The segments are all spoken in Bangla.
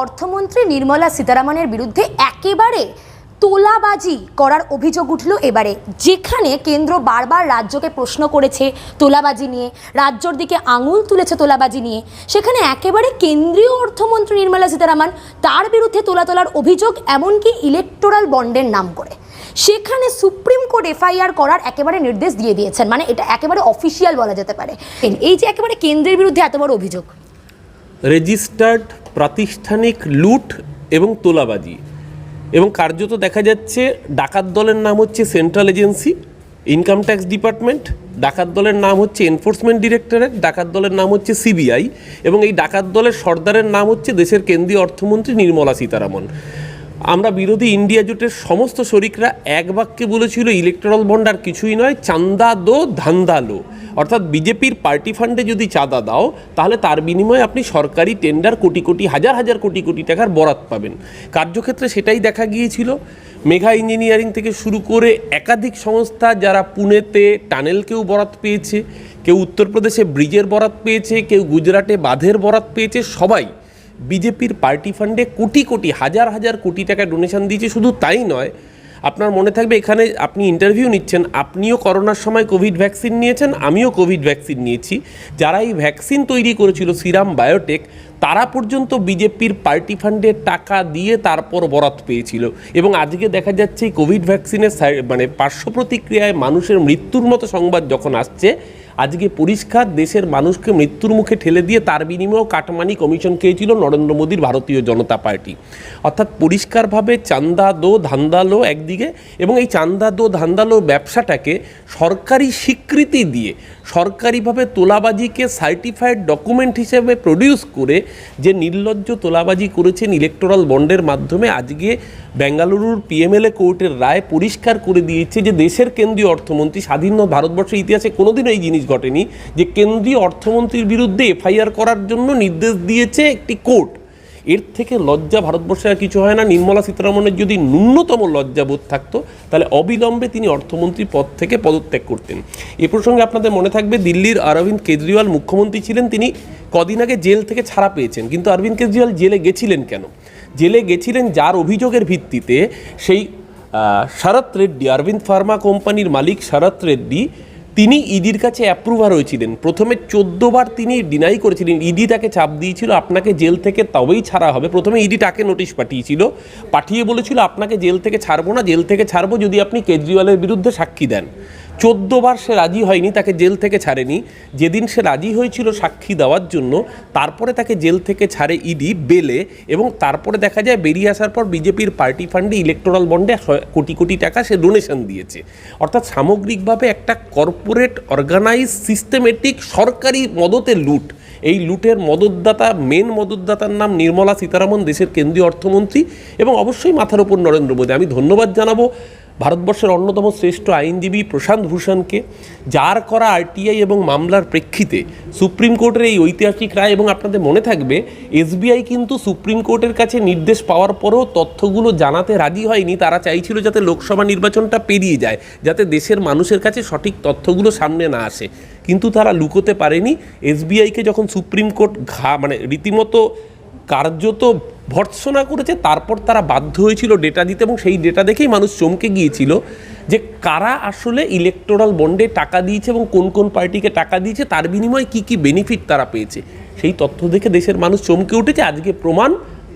অর্থমন্ত্রী নির্মলা সীতারামনের বিরুদ্ধে একেবারে তোলাবাজি করার অভিযোগ উঠল এবারে, যেখানে কেন্দ্র বারবার রাজ্যকে প্রশ্ন করেছে তোলাবাজি নিয়ে, রাজ্যর দিকে আঙুল তুলেছে তোলাবাজি নিয়ে। সেখানে একেবারে কেন্দ্রীয় অর্থমন্ত্রী নির্মলা সীতারামন তার বিরুদ্ধে তোলা তোলার অভিযোগ, এমনকি ইলেকটোরাল বন্ডের নাম করে। সেখানে সুপ্রিম কোর্ট এফআইআর করার একেবারে নির্দেশ দিয়ে দিয়েছেন মানে এটা একেবারে অফিসিয়াল বলা যেতে পারে। এই যে একেবারে কেন্দ্রের বিরুদ্ধে এত বড় অভিযোগ। রেজিস্টার্ড প্রাতিষ্ঠানিক লুট এবং তোলাবাজি। এবং কার্যত দেখা যাচ্ছে ডাকাত দলের নাম হচ্ছে central agency, income tax department, ডাকাত দলের নাম হচ্ছে এনফোর্সমেন্ট ডিরেক্টরেট, ডাকাত দলের নাম হচ্ছে সিবিআই এবং এই ডাকাত দলের সর্দারের নাম হচ্ছে দেশের কেন্দ্রীয় অর্থমন্ত্রী নির্মলা সীতারামন। আমরা বিরোধী ইন্ডিয়া জোটের সমস্ত শরিকরা এক বাক্যে বলেছিল, ইলেকট্রাল বন্ড আর কিছুই নয় চান্দা দো, ধান্দা লো। অর্থাৎ বিজেপির পার্টি ফান্ডে যদি চাঁদা দাও, তাহলে তার বিনিময়ে আপনি সরকারি টেন্ডার কোটি কোটি, হাজার হাজার কোটি কোটি টাকার বরাত পাবেন। কার্যক্ষেত্রে সেটাই দেখা গিয়েছিল। মেঘা ইঞ্জিনিয়ারিং থেকে শুরু করে একাধিক সংস্থা, যারা পুনেতে টানেলকেও বরাত পেয়েছে, কেউ উত্তরপ্রদেশে ব্রিজের বরাত পেয়েছে, কেউ গুজরাটে বাঁধের বরাত পেয়েছে, সবাই বিজেপির পার্টি ফান্ডে কোটি কোটি, হাজার হাজার কোটি টাকা ডোনেশন দিয়েছে, শুধু তাই নয়, আপনার মনে থাকবে এখানে আপনি ইন্টারভিউ নিচ্ছেন, আপনিও করোনার সময় কোভিড ভ্যাকসিন নিয়েছেন, আমিও কোভিড ভ্যাকসিন নিয়েছি। যারা এই ভ্যাকসিন তৈরি করেছিল সিরাম বায়োটেক তারা পর্যন্ত বিজেপির পার্টি ফান্ডে টাকা দিয়ে তারপর বরাত পেয়েছিল। এবং আজকে দেখা যাচ্ছে কোভিড ভ্যাকসিনের মানে পার্শ্ব প্রতিক্রিয়ায় মানুষের মৃত্যুর মতো সংবাদ যখন আসছে আজকে পরিষ্কার দেশের মানুষকে মৃত্যুর মুখে ঠেলে দিয়ে তার বিনিময়েও কাটমানি কমিশন খেয়েছিল নরেন্দ্র মোদীর ভারতীয় জনতা পার্টি। অর্থাৎ পরিষ্কারভাবে চান্দা দো ধান্দালো একদিকে এবং এই চান্দা দো ধান্দালো ব্যবসাটাকে সরকারি স্বীকৃতি দিয়ে সরকারিভাবে তোলাবাজিকে সার্টিফাইড ডকুমেন্ট হিসেবে প্রডিউস করে যে নির্লজ্জ তোলাবাজি করেছেন ইলেকটোরাল বন্ডের মাধ্যমে আজকে বেঙ্গালুরুর পিএমএলএ কোর্টের রায় পরিষ্কার করে দিয়েছে যে দেশের কেন্দ্রীয় অর্থমন্ত্রী স্বাধীন ভারতবর্ষের ইতিহাসে কোনোদিন এই জিনিস ঘটেনি যে কেন্দ্রীয় অর্থমন্ত্রীর বিরুদ্ধে এফআইআর করার জন্য নির্দেশ দিয়েছে একটি কোর্ট। এর থেকে লজ্জা ভারতবর্ষে আর কিছু হয় না। নির্মলা সীতারামনের যদি ন্যূনতম লজ্জাবোধ থাকতো, তাহলে অবিলম্বে তিনি অর্থমন্ত্রী পদ থেকে পদত্যাগ করতেন। এ প্রসঙ্গে আপনাদের মনে থাকবে, দিল্লির অরবিন্দ কেজরিওয়াল মুখ্যমন্ত্রী ছিলেন, তিনি কদিন আগে জেল থেকে ছাড়া পেয়েছেন। কিন্তু অরবিন্দ কেজরিওয়াল জেলে গেছিলেন কেন? জেলে গেছিলেন যার অভিযোগের ভিত্তিতে সেই শরৎ রেড্ডি, অরবিন্দ ফার্মা কোম্পানির মালিক শরৎ রেড্ডি তিনি ইডির কাছে অ্যাপ্রুভার হয়েছিলেন। প্রথমে চোদ্দবার তিনি ডিনাই করেছিলেন। ইডি তাকে চাপ দিয়েছিল, আপনাকে জেল থেকে তবেই ছাড়া হবে। প্রথমে ইডি তাকে নোটিশ পাঠিয়েছিল, পাঠিয়ে বলেছিল, আপনাকে জেল থেকে ছাড়বো না, জেল থেকে ছাড়বো যদি আপনি কেজরিওয়ালের বিরুদ্ধে সাক্ষী দেন। চোদ্দবার সে রাজি হয়নি, তাকে জেল থেকে ছাড়েনি। যেদিন সে রাজি হয়েছিল সাক্ষী দেওয়ার জন্য, তারপরে তাকে জেল থেকে ছাড়ে ইডি, বেলে এবং তারপরে দেখা যায় বেরিয়ে আসার পর বিজেপির পার্টি ফান্ডে ইলেকটোরাল বন্ডে কোটি কোটি টাকা সে ডোনেশন দিয়েছে। অর্থাৎ সামগ্রিকভাবে একটা কর্পোরেট অর্গানাইজ সিস্টেমেটিক সরকারি মদতে লুট। এই লুটের মদতদাতা মেন মদতদাতার নাম নির্মলা সীতারামন, দেশের কেন্দ্রীয় অর্থমন্ত্রী এবং অবশ্যই মাথার ওপর নরেন্দ্র মোদী। আমি ধন্যবাদ জানাব। ভারতবর্ষের অন্যতম শ্রেষ্ঠ আইনজীবী প্রশান্ত ভূষণকে যার করা আরটিআই এবং মামলার প্রেক্ষিতে সুপ্রিম কোর্টের এই ঐতিহাসিক রায় এবং আপনাদের মনে থাকবে, এসবিআই কিন্তু সুপ্রিম কোর্টের কাছে নির্দেশ পাওয়ার পরেও তথ্যগুলো জানাতে রাজি হয়নি। তারা চাইছিল যাতে লোকসভা নির্বাচনটা পেরিয়ে যায়, যাতে দেশের মানুষের কাছে সঠিক তথ্যগুলো সামনে না আসে। কিন্তু তারা লুকোতে পারেনি। এসবিআইকে যখন সুপ্রিম কোর্ট ঘা মানে রীতিমতো কার্যত ভর্ৎসনা করেছে, তারপর তারা বাধ্য হয়েছিল ডেটা দিতে এবং সেই ডেটা দেখেই মানুষ চমকে গিয়েছিল যে কারা আসলে ইলেকটোরাল বন্ডে টাকা দিয়েছে এবং কোন কোন পার্টিকে টাকা দিয়েছে, তার বিনিময়ে কি কি বেনিফিট তারা পেয়েছে। সেই তথ্য দেখে দেশের মানুষ চমকে উঠেছে। আজকে প্রমাণ,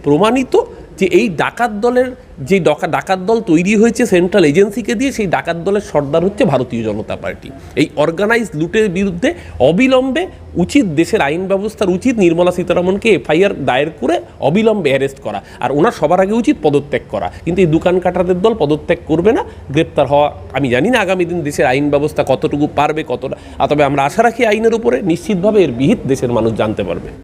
প্রমাণিত যে এই ডাকাত দলের যে ডকা ডাকাত দল তৈরি হয়েছে সেন্ট্রাল এজেন্সিকে দিয়ে, সেই ডাকাত দলের সর্দার হচ্ছে ভারতীয় জনতা পার্টি। এই অর্গানাইজ লুটের বিরুদ্ধে অবিলম্বে উচিত দেশের আইন ব্যবস্থার উচিত নির্মলা সীতারামনকে এফআইআর দায়ের করে অবিলম্বে অ্যারেস্ট করা। আর ওনার সবার আগে উচিত পদত্যাগ করা। কিন্তু এই দোকান কাটারদের দল পদত্যাগ করবে না, গ্রেপ্তার হওয়া আমি জানি না আগামী দিন দেশের আইন ব্যবস্থা কতটুকু পারবে, কতটা তবে আমরা আশা রাখি আইনের উপরে নিশ্চিতভাবে এর বিহিত দেশের মানুষ জানতে পারবে।